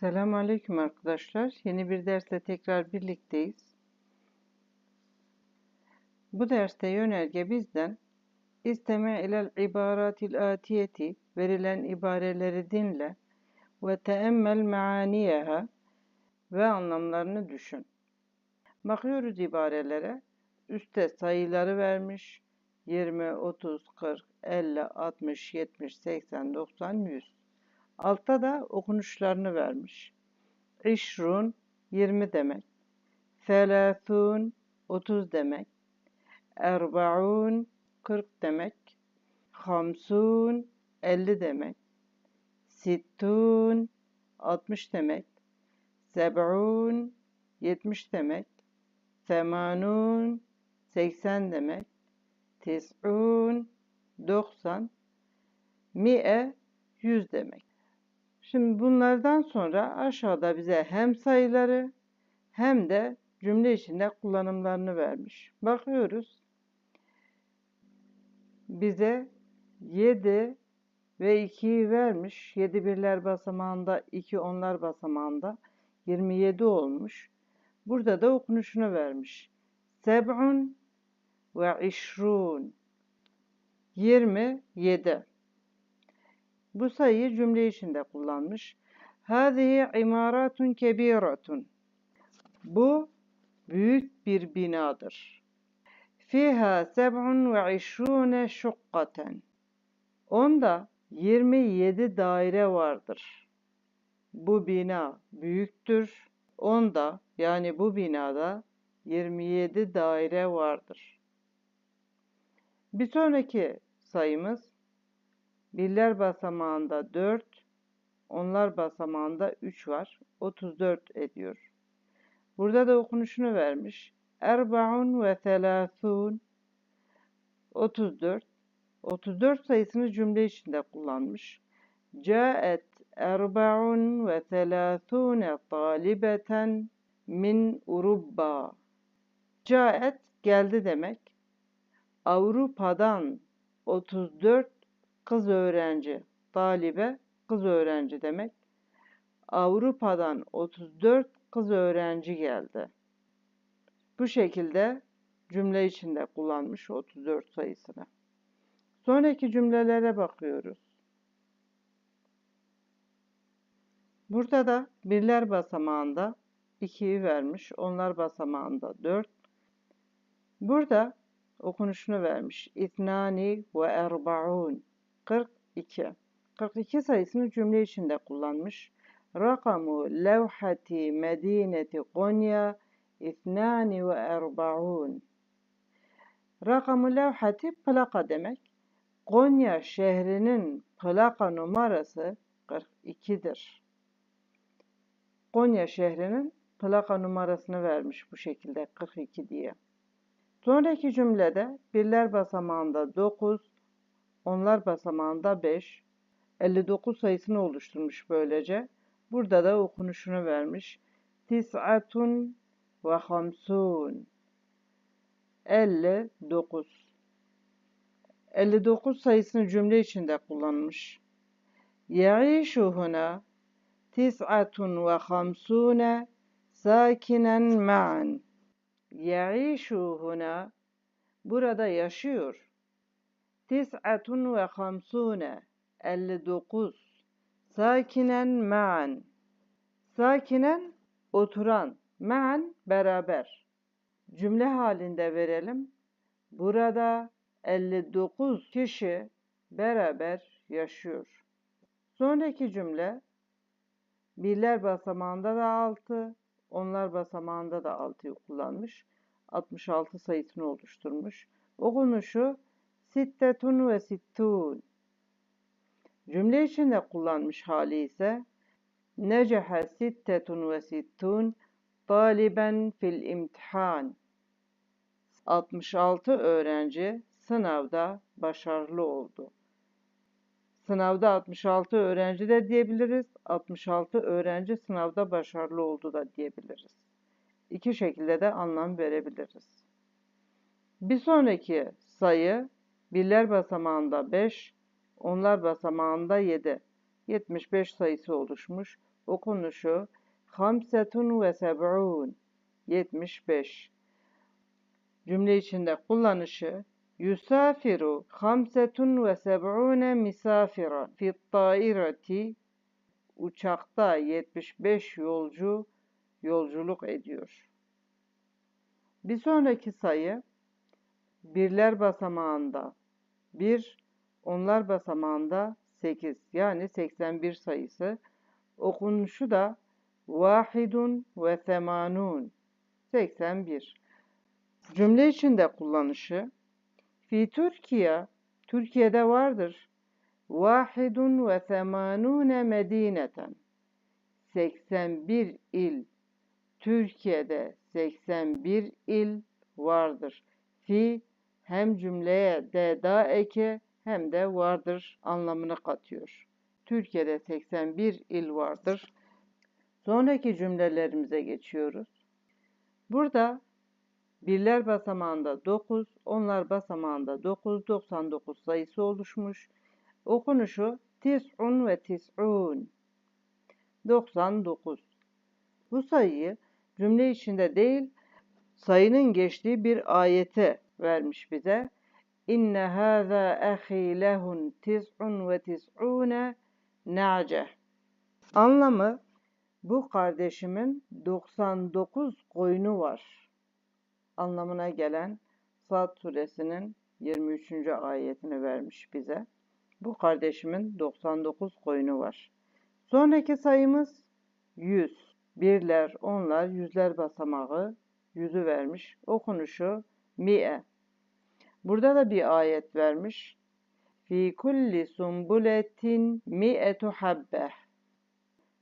Selamun Aleyküm arkadaşlar. Yeni bir dersle tekrar birlikteyiz. Bu derste yönerge bizden isteme ilel ibaratil atiyeti verilen ibareleri dinle ve teemmel meaniyeha ve anlamlarını düşün. Bakıyoruz ibarelere. Üste sayıları vermiş. 20, 30, 40, 50, 60, 70, 80, 90, 100. Altta da okunuşlarını vermiş. İşrun 20 demek. Selâthûn 30 demek. Erbaun 40 demek. Hamsun 50 demek. Sittun 60 demek. Seb'un 70 demek. Semanun 80 demek. Tis'un 90. Mi'e 100 demek. Şimdi bunlardan sonra aşağıda bize hem sayıları hem de cümle içinde kullanımlarını vermiş. Bakıyoruz. Bize 7 ve 2'yi vermiş. 7 birler basamağında, 2 onlar basamağında 27 olmuş. Burada da okunuşunu vermiş. Seb'un ve işrun 27 bu sayıyı cümle içinde kullanmış. Hâzihi imaratun kebiratun. Bu büyük bir binadır. Fiha seb'un ve işrune şukkaten. Onda 27 daire vardır. Bu bina büyüktür. Onda yani bu binada 27 daire vardır. Bir sonraki sayımız Birler basamağında 4, onlar basamağında 3 var. 34 ediyor. Burada da okunuşunu vermiş. Erbaun ve selâthûn 34. 34 sayısını cümle içinde kullanmış. Câet erbaun ve selâthûne talibeten min Urubba. Caet geldi demek. Avrupa'dan 34 kız öğrenci, talibe kız öğrenci demek. Avrupa'dan 34 kız öğrenci geldi. Bu şekilde cümle içinde kullanmış 34 sayısını. Sonraki cümlelere bakıyoruz. Burada da birler basamağında 2'yi vermiş, onlar basamağında 4. Burada okunuşunu vermiş. İtnani ve erbaun 42. 42 sayısını cümle içinde kullanmış. Rakamu levhati medineti Konya ithnani ve erbaun. Rakamu levhati plaka demek. Konya şehrinin plaka numarası 42'dir. Konya şehrinin plaka numarasını vermiş bu şekilde 42 diye. Sonraki cümlede birler basamağında 9, onlar basamağında 5, 59 sayısını oluşturmuş böylece. Burada da okunuşunu vermiş. Tis'atun ve hamsun. 59. 59 sayısını cümle içinde kullanmış. Ya'işu huna tis'atun ve hamsune sakinen ma'an. Ya'işu huna burada yaşıyor. Ve hamsune 59 Sakinen ma'an Sakinen oturan ma'an beraber Cümle halinde verelim. Burada 59 kişi beraber yaşıyor. Sonraki cümle birler basamağında da 6, onlar basamağında da 6'yı kullanmış. 66 sayısını oluşturmuş. Okunuşu Sittetun ve sittun. Cümle içinde kullanmış hali ise Necehe sittetun ve sittun taliben fil imtihan. 66 öğrenci sınavda başarılı oldu. Sınavda 66 öğrenci de diyebiliriz. 66 öğrenci sınavda başarılı oldu da diyebiliriz. İki şekilde de anlam verebiliriz. Bir sonraki sayı Birler basamağında 5, onlar basamağında 7. 75 sayısı oluşmuş. Okunuşu hamsetun ve seb'un 75. Cümle içinde kullanışı Yusafiru hamsetun ve seb'une misafira fi tairati uçakta 75 yolcu yolculuk ediyor. Bir sonraki sayı birler basamağında 1, onlar basamağında 8 yani 81 sayısı. Okunuşu da vahidun ve semanun 81. Cümle içinde kullanışı Fi Türkiye, Türkiye'de vardır. Vahidun ve semanune medineten. 81 il. Türkiye'de 81 il vardır. Fi hem cümleye de da eke hem de vardır anlamını katıyor. Türkiye'de 81 il vardır. Sonraki cümlelerimize geçiyoruz. Burada birler basamağında 9, onlar basamağında 9, 99 sayısı oluşmuş. Okunuşu tis'un ve tis'un. 99. Bu sayıyı cümle içinde değil, sayının geçtiği bir ayete vermiş bize. İnne hâzâ ahî lehun tis'un ve tis'ûne na'ce. Anlamı bu kardeşimin 99 koyunu var anlamına gelen Sad suresinin 23. ayetini vermiş bize. Bu kardeşimin 99 koyunu var. Sonraki sayımız 100. Birler, onlar, yüzler basamağı yüzü vermiş. Okunuşu mi'e. Burada da bir ayet vermiş. Fi kulli sumbuletin mi'etu habbe.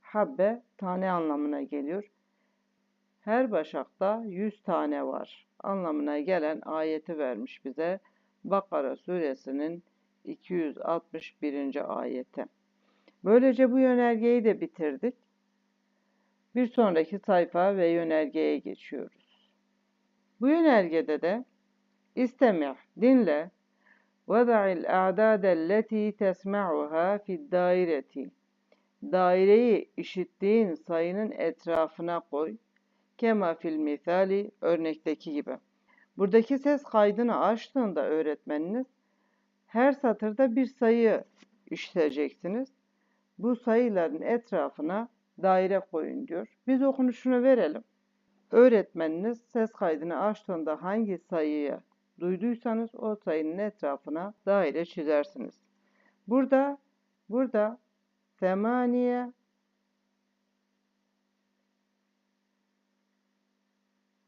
Habbe tane anlamına geliyor. Her başakta 100 tane var anlamına gelen ayeti vermiş bize. Bakara suresinin 261. ayeti. Böylece bu yönergeyi de bitirdik. Bir sonraki sayfa ve yönergeye geçiyoruz. Bu yönergede de istemi' dinle وَضَعِ الْاَعْدَادَ الَّتِي تَسْمَعُهَا فِي الدَّائِرَةِ Daireyi işittiğin sayının etrafına koy. Kema fil misali örnekteki gibi. Buradaki ses kaydını açtığında öğretmeniniz her satırda bir sayı işleyeceksiniz. Bu sayıların etrafına daire koyun diyor. Biz okunuşunu verelim. Öğretmeniniz ses kaydını açtığında hangi sayıyı duyduysanız o sayının etrafına daire çizersiniz. Burada burada semaniye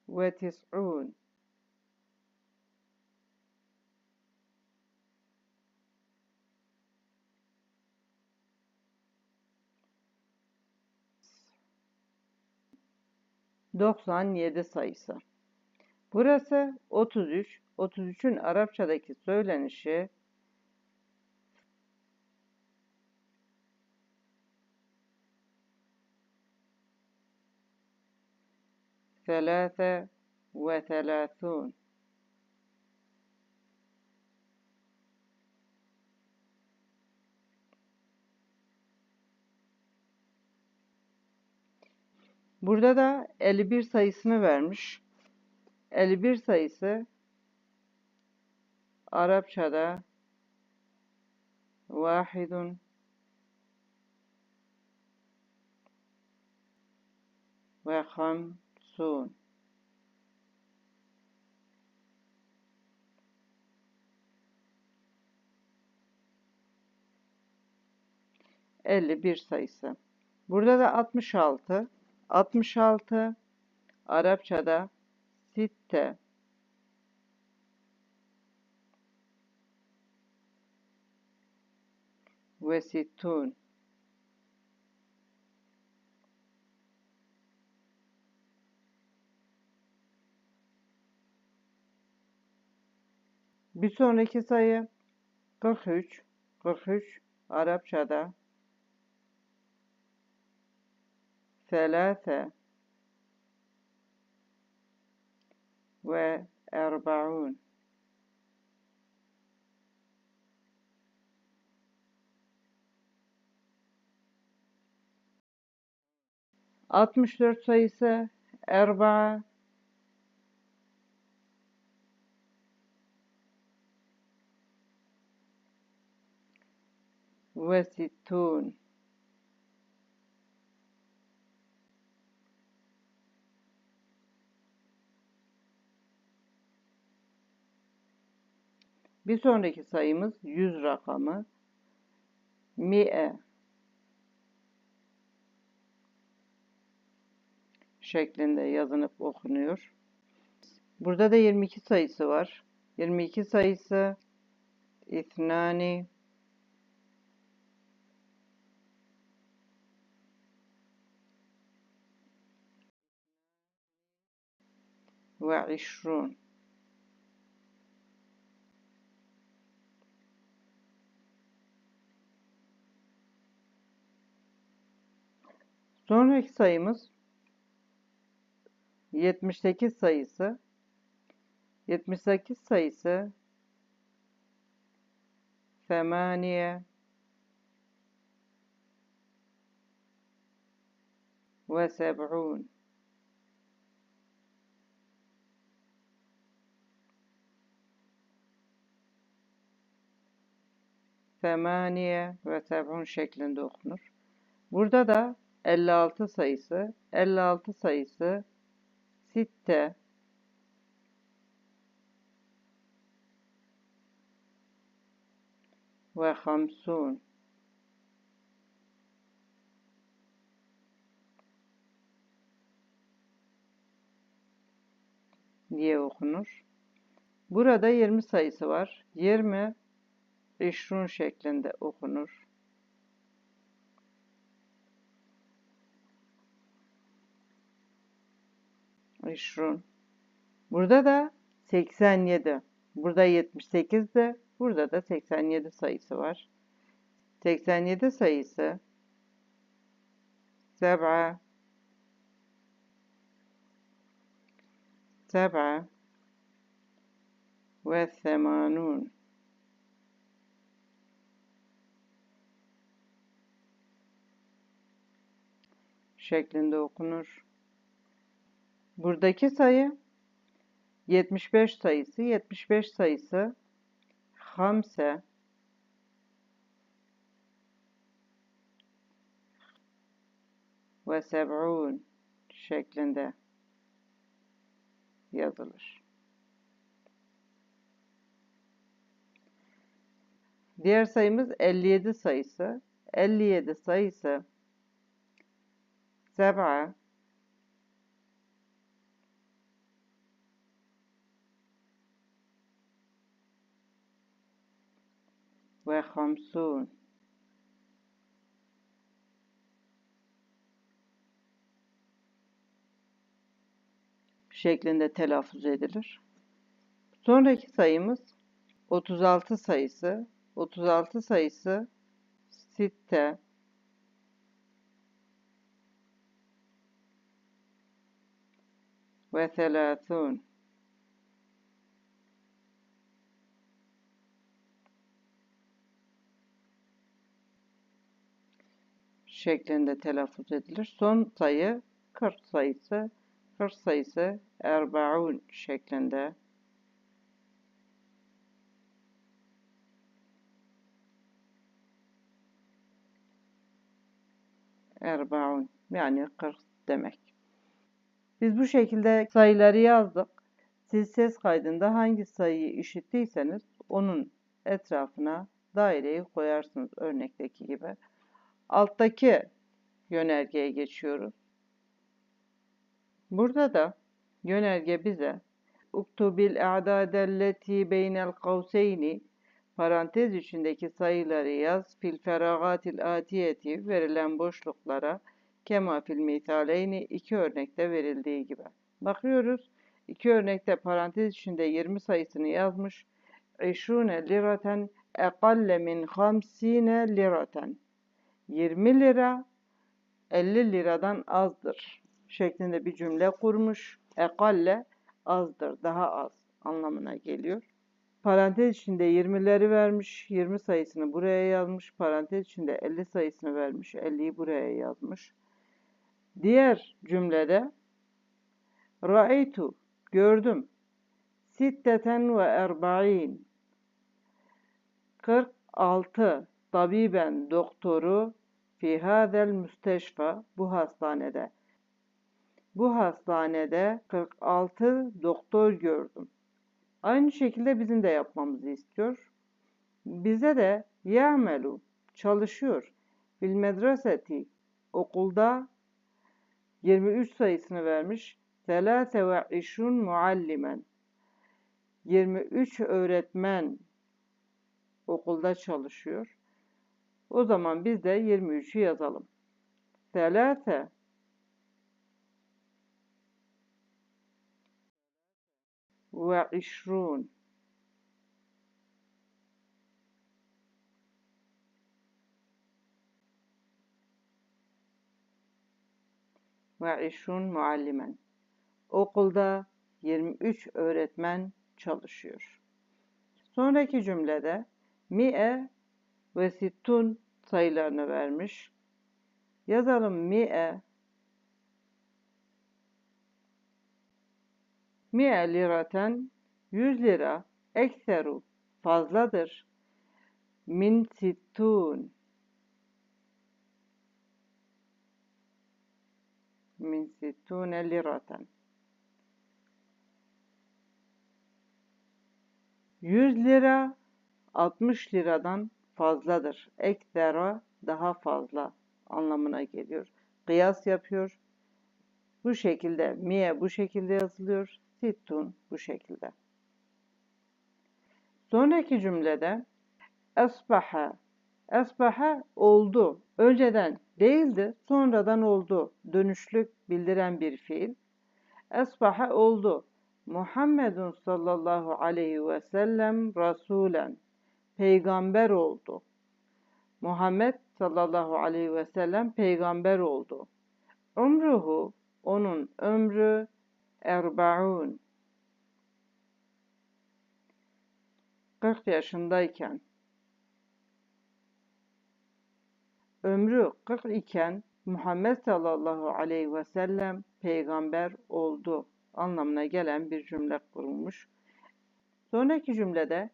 ve tis'un doksan yedi sayısı. Burası 33. 33'ün Arapçadaki söylenişi ثلاثة وثلاثون Burada da 51 sayısını vermiş. 51 sayısı Arapçada vahidun ve ham soon. Elli bir sayısı. Burada da 66. 66 Arapçada sitte. Ve Bir sonraki sayı 43. 43 Arapçada ve erbaun. Altmış dört sayısı erba ve sittun. Bir sonraki sayımız 100 rakamı. Mi'e şeklinde yazınıp okunuyor. Burada da 22 sayısı var. 22 sayısı İthnani ve işrun. Sonraki sayımız 78 sayısı. 78 sayısı ثمانية وسبعون ثمانية وسبعون şeklinde okunur. Burada da 56 sayısı, 56 sayısı sitte ve hamsun diye okunur. Burada 20 sayısı var. 20 işrun şeklinde okunur. İşrun. Burada da 87. Burada 78 de burada da 87 sayısı var. 87 sayısı seb'a ve semanun şeklinde okunur. Buradaki sayı 75 sayısı, 75 sayısı hamse ve seb'un şeklinde yazılır. Diğer sayımız 57 sayısı. 57 sayısı seb'a hamsun şeklinde telaffuz edilir. Sonraki sayımız 36 sayısı. 36 sayısı sitte ve selâthûn şeklinde telaffuz edilir. Son sayı 40 sayısı 40 sayısı erbaun şeklinde erbaun yani 40 demek. Biz bu şekilde sayıları yazdık. Siz ses kaydında hangi sayıyı işittiyseniz onun etrafına daireyi koyarsınız örnekteki gibi. Alttaki yönergeye geçiyoruz. Burada da yönerge bize uktubil a'dadelleti beynel kavseyni parantez içindeki sayıları yaz fil feragatil atiyeti verilen boşluklara kema fil misaleyni iki örnekte verildiği gibi. Bakıyoruz. iki örnekte parantez içinde 20 sayısını yazmış. İşune liraten ekalle min hamsine liraten. 20 lira 50 liradan azdır şeklinde bir cümle kurmuş. Ekalle azdır, daha az anlamına geliyor. Parantez içinde 20'leri vermiş, 20 sayısını buraya yazmış. Parantez içinde 50 sayısını vermiş, 50'yi buraya yazmış. Diğer cümlede Ra'eytu gördüm. Sitteten ve erba'in 46 tabiben doktoru fi hadel müsteşfa bu hastanede. Bu hastanede 46 doktor gördüm. Aynı şekilde bizim de yapmamızı istiyor. Bize de ya'melu çalışıyor. Bil medreseti okulda 23 sayısını vermiş. Selase ve işun muallimen 23 öğretmen okulda çalışıyor. O zaman biz de 23'ü yazalım. Selase ve işrun ve işrun muallimen. Okulda 23 öğretmen çalışıyor. Sonraki cümlede mi'e ve sittun sayılarını vermiş. Yazalım mi'e mi'e liraten 100 lira ekseru fazladır. Min sittun min sittune liraten 100 lira 60 liradan fazladır. Ekdera daha fazla anlamına geliyor. Kıyas yapıyor. Bu şekilde miye bu şekilde yazılıyor. Sittun bu şekilde. Sonraki cümlede esbaha esbaha oldu. Önceden değildi, sonradan oldu. Dönüşlük bildiren bir fiil. Esbaha oldu. Muhammedun sallallahu aleyhi ve sellem rasulen peygamber oldu. Muhammed sallallahu aleyhi ve sellem peygamber oldu. Umruhu onun ömrü erbaun 40 yaşındayken ömrü 40 iken Muhammed sallallahu aleyhi ve sellem peygamber oldu anlamına gelen bir cümle kurulmuş. Sonraki cümlede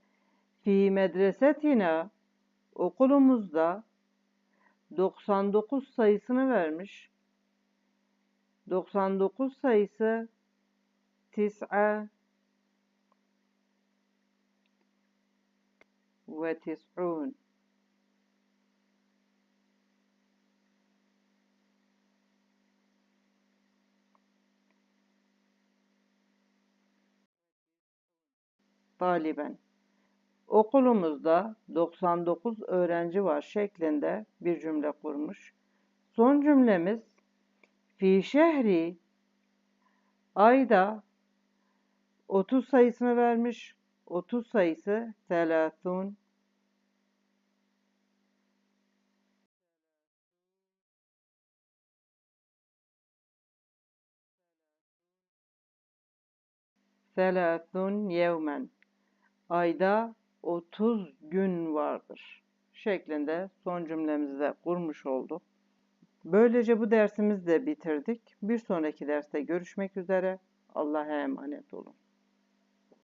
fi medresetina okulumuzda 99 sayısını vermiş. 99 sayısı tis'a ve tis'un taliben. Okulumuzda 99 öğrenci var şeklinde bir cümle kurmuş. Son cümlemiz fi şehri ayda 30 sayısını vermiş. 30 sayısı selatun selatun yevmen ayda 30 gün vardır şeklinde son cümlemizi de kurmuş olduk. Böylece bu dersimizi de bitirdik. Bir sonraki derste görüşmek üzere. Allah'a emanet olun.